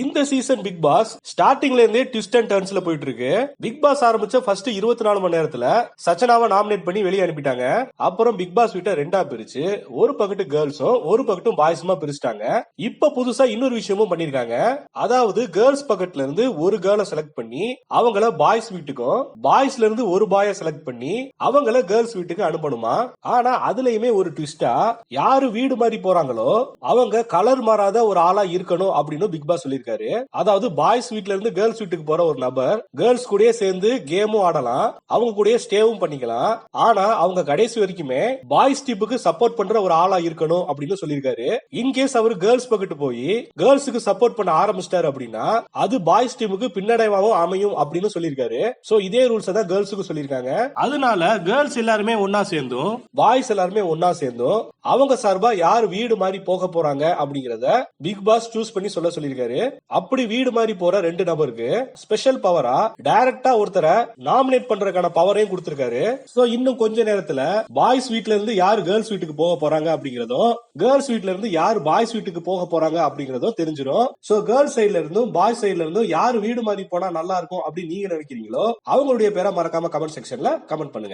இந்த season Bigg pass ஸ்டார்டிங்ல இருந்தே ட்விஸ்ட் அண்ட் டர்ன்ஸ்ல போயிட்டு இருக்கு பிக் பாஸ் ஆரம்பிச்ச ஃபர்ஸ்ட் இருபத்தி நாலு மணி நேரத்துல சச்சனாவை நாமினேட் பண்ணி வெளியே அனுப்பிட்டாங்க. அப்புறம் பிக் பாஸ் வீட்டை ரெண்டா பிரிச்சு ஒரு பக்கத்து கேர்ள்ஸும் ஒரு பக்கட்டும் பாய்ஸுமா பிரிச்சுட்டாங்க. இப்ப புதுசா இன்னொரு விஷயமும் பண்ணிருக்காங்க அதாவது கேர்ள்ஸ் பக்கத்துல இருந்து ஒரு கேர்ளை செலக்ட் பண்ணி அவங்கள பாய்ஸ் வீட்டுக்கும் பாய்ஸ்ல இருந்து ஒரு பாய செலக்ட் பண்ணி அவங்கள கேர்ள்ஸ் வீட்டுக்கு அனுப்பணுமா? ஆனா அதுலயுமே ஒரு ட்விஸ்டா யாரு வீடு மாதிரி போறாங்களோ அவங்க கலர் மாறாத ஒரு ஆளா இருக்கணும் அப்படின்னு பிக் பாஸ் சொல்லியிருக்காரு அதாவது பாய்ஸ் வீட்ல இருந்து கேர்ள்ஸ் வீட்டுக்கு போற ஒரு நபர் கேர்ள்ஸ் கூடயே சேர்ந்து கேமும் ஆடலாம் அவங்க கூடயே ஸ்டேவும் பண்ணிக்கலாம். ஆனா அவங்க கடைசி வரைக்குமே பாய்ஸ் டீப்புக்கு சப்போர்ட் பண்ற ஒரு ஆளா இருக்கணும் அப்படின்னு சொல்லியிருக்காரு. இன்கேஸ் அவர் கேர்ள்ஸ் பக்கத்து போய் கேர்ள்ஸுக்கு சப்போர்ட் பண்ண ஆரம்பிச்சிட்டாரு அப்படின்னா அது பாய்ஸ் டீமுக்கு பின்னடைவாகவும் அமையும் அப்படின்னு சொல்லியிருக்காரு. சோ இதே ரூல்ஸ் தான் கேர்ள்ஸுக்கு சொல்லியிருக்காங்க. அதனால கேர்ள்ஸ் எல்லாருமே ஒன்னா சேர்ந்தும் பாய்ஸ் எல்லாருமே ஒன்னா சேர்ந்தும் அவங்க சார்பா யார் வீடு மாதிரி போக போறாங்க அப்படிங்கறத பிக் பாஸ் சூஸ் பண்ணி சொல்ல சொல்லியிருக்காரு. அப்படி வீடு மாதிரி போற ரெண்டு நபருக்கு ஸ்பெஷல் பவரா டைரக்டா ஒருத்தரை நாமினேட் பண்றதுக்கான பவரையும் கொடுத்திருக்காரு. சோ இன்னும் கொஞ்ச நேரத்துல பாய்ஸ் வீட்ல இருந்து யார் கேர்ள்ஸ் வீட்டுக்கு போக போறாங்க அப்படிங்கறதும் கேர்ள்ஸ் வீட்ல இருந்து யார் பாய்ஸ் வீட்டுக்கு போக போறாங்க அப்படிங்கறதும் தெரிஞ்சிடும் சோ கேர்ள்ஸ் சைடுல இருந்தும் பாய்ஸ் சைடுல இருந்தும் யார் வீடு மாதிரி போனா நல்லா இருக்கும் அப்படின்னு நீங்க நினைக்கிறீங்களோ அவங்களுடைய பேரை மறக்காம கமெண்ட் செக்ஷன்ல கமெண்ட் பண்ணுங்க.